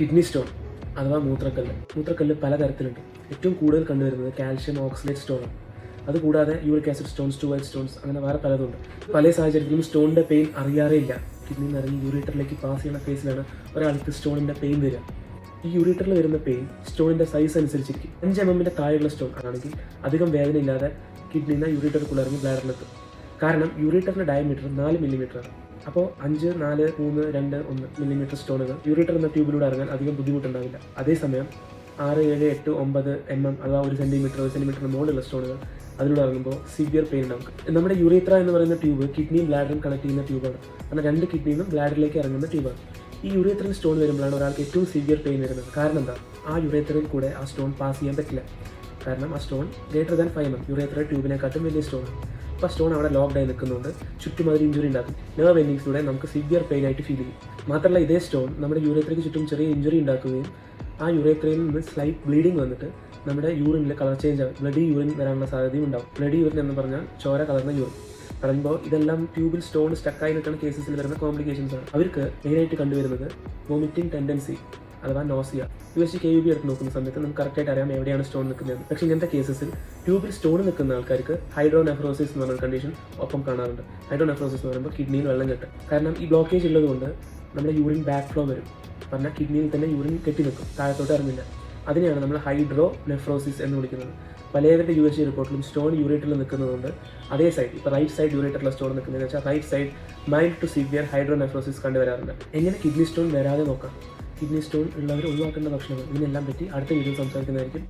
Kidney stone അഥവാ മൂത്രക്കല്ല്. മൂത്രക്കല്ല് പലതരത്തിലുണ്ട്. ഏറ്റവും കൂടുതൽ കണ്ടുവരുന്നത് കാൽഷ്യം ഓക്സലേറ്റ് സ്റ്റോണാണ് അതുകൂടാതെ യൂറിക് ആസിഡ് സ്റ്റോൺസ് ടു വൈറ്റ് സ്റ്റോൺസ് അങ്ങനെ വേറെ പലതുണ്ട്. പല സാഹചര്യത്തിലും സ്റ്റോണിന്റെ പെയിൻ അറിയാറേ ഇല്ല. കിഡ്നി നിറഞ്ഞ് യൂറിറ്ററിലേക്ക് പാസ് ചെയ്യുന്ന ഫേസിലാണ് ഒരാൾക്ക് സ്റ്റോണിന്റെ പെയിൻ വരിക. ഈ യൂറിറ്ററിൽ വരുന്ന പെയിൻ സ്റ്റോണിന്റെ സൈസ് അനുസരിച്ചിരിക്കും അഞ്ച് എം എമ്മിന്റെ താഴെയുള്ള സ്റ്റോൺ ആണെങ്കിൽ അധികം വേദനയില്ലാതെ കിഡ്നിന്ന് യൂറിറ്ററിൽ ഇറങ്ങി ബ്ലാഡറിലെത്തും കാരണം യൂറിറ്ററിന്റെ ഡയമീറ്റർ നാല് മില്ലിമീറ്റർ ആണ്. അപ്പോൾ അഞ്ച് നാല് മൂന്ന് രണ്ട് ഒന്ന് മില്ലിമീറ്റർ സ്റ്റോണുകൾ യൂറിറ്റർ എന്ന ട്യൂബിലൂടെ ഇറങ്ങാൻ അധികം ബുദ്ധിമുട്ടുണ്ടാവില്ല. അതേസമയം ആറ് ഏഴ് എട്ട് ഒമ്പത് എം എം അഥവാ ഒരു സെന്റിമീറ്റർ ഒരു സെന്റിമീറ്ററിന് മുകളിലുള്ള സ്റ്റോണുകൾ അതിലൂടെ ഇറങ്ങുമ്പോൾ സിവിയർ പെയിൻ ഉണ്ടാവും. നമ്മുടെ യൂറിത്ര എന്ന് പറയുന്ന ട്യൂബ് കിഡ്നിയും ബ്ലാഡറും കണക്ട് ചെയ്യുന്ന ട്യൂബാണ് കാരണം രണ്ട് കിഡ്നിയും ബ്ലാഡറിലേക്ക് ഇറങ്ങുന്ന ട്യൂബാണ് ഈ യുറേത്രയിൽ സ്റ്റോൺ വരുമ്പോഴാണ് ഒരാൾക്ക് ഏറ്റവും സിവിയർ പെയിൻ വരുന്നത്. കാരണം എന്താ? ആ യുറേത്രയിൽ കൂടെ ആ സ്റ്റോൺ പാസ് ചെയ്യാൻ പറ്റില്ല. കാരണം ആ stone greater than five M urethra ട്യൂബിനെക്കാട്ടും വലിയ സ്റ്റോൺ സ്റ്റോൺ അവിടെ ലോക്ക്ഡായി നിൽക്കുന്നുണ്ട്. ചുറ്റും അതൊരു ഇഞ്ചുറി ഉണ്ടാക്കും. നെർവ് എൻഡിങ്സിലൂടെ നമുക്ക് സിവിയർ പെയിൻ ആയിട്ട് ഫീൽ ചെയ്യും. മാത്രമല്ല ഇതേ സ്റ്റോൺ നമ്മുടെ യൂറേത്രയ്ക്ക് ചുറ്റും ചെറിയ ഇഞ്ചുറി ഉണ്ടാക്കുകയും ആ യൂറേത്രയിൽ നിന്ന് സ്ലൈറ്റ് ബ്ലീഡിങ് വന്നിട്ട് നമ്മുടെ യൂറിനിൽ കളർ ചേഞ്ച് ആവും. ബ്ലഡി യൂറിൻ വരാനുള്ള സാധ്യതയും ഉണ്ടാവും. ബ്ലഡി യൂറിൻ എന്ന് പറഞ്ഞാൽ ചോര കലർന്ന യൂറിൻ പറയുമ്പോൾ ഇതെല്ലാം ട്യൂബിൽ സ്റ്റോൺ സ്റ്റക്കായി നിൽക്കുന്ന കേസസിൽ വരുന്ന കോംപ്ലിക്കേഷൻസ് ആണ്. അവർക്ക് മെയിനായിട്ട് കണ്ടുവരുന്നത് വോമിറ്റിംഗ് ടെൻഡൻസി അഥവാ nausea S C K U B എടുത്ത് നോക്കുന്ന സമയത്ത് നമുക്ക് കറക്റ്റായിട്ട് അറിയാം എവിടെയാണ് സ്റ്റോൺ നിൽക്കുന്നത്. പക്ഷേ ഇങ്ങനത്തെ കേസസിൽ ട്യൂബിൽ സ്റ്റോൺ നിൽക്കുന്ന ആൾക്കാർക്ക് ഹൈഡ്രോനെഫ്രോസിസ് എന്ന് പറഞ്ഞ കണ്ടീഷൻ ഒപ്പം കാണാറുണ്ട്. ഹൈഡ്രോനെഫ്രോസിസ് എന്ന് പറയുമ്പോൾ കിഡ്നിയിൽ വെള്ളം കെട്ടുക കാരണം ഈ ബ്ലോക്കേജ് ഉള്ളതുകൊണ്ട് നമ്മുടെ യൂറിൻ ബാക്ക് ഫ്ലോ വരും. പറഞ്ഞാൽ കിഡ്നിയിൽ തന്നെ യൂറിൻ കെട്ടി നിൽക്കും. താഴത്തോട്ട് ഇറങ്ങില്ല അതിനെയാണ് നമ്മൾ ഹൈഡ്രോ നെഫ്രോസിസ് എന്ന് വിളിക്കുന്നത്. പലേവരുടെ യു എസ് ജി റിപ്പോർട്ടിലും സ്റ്റോൺ യൂറേറ്ററിൽ നിൽക്കുന്നതുകൊണ്ട് അതേ സൈഡ് ഇപ്പോൾ റൈറ്റ് സൈഡ് യൂറേറ്ററിലെ സ്റ്റോൺ നിൽക്കുന്നതെന്ന് വെച്ചാൽ right side mild to severe hydronephrosis കണ്ടുവരാറുണ്ട്. എങ്ങനെ കിഡ്നി സ്റ്റോൺ വരാതെ നോക്കാം? കിഡ്നി സ്റ്റോൺ ഉള്ളവർ ഒഴിവാക്കേണ്ട ഭക്ഷണങ്ങൾ. ഇതിനെല്ലാം പറ്റി അടുത്ത വീഡിയോ സംസാരിക്കുന്നതായിരിക്കും.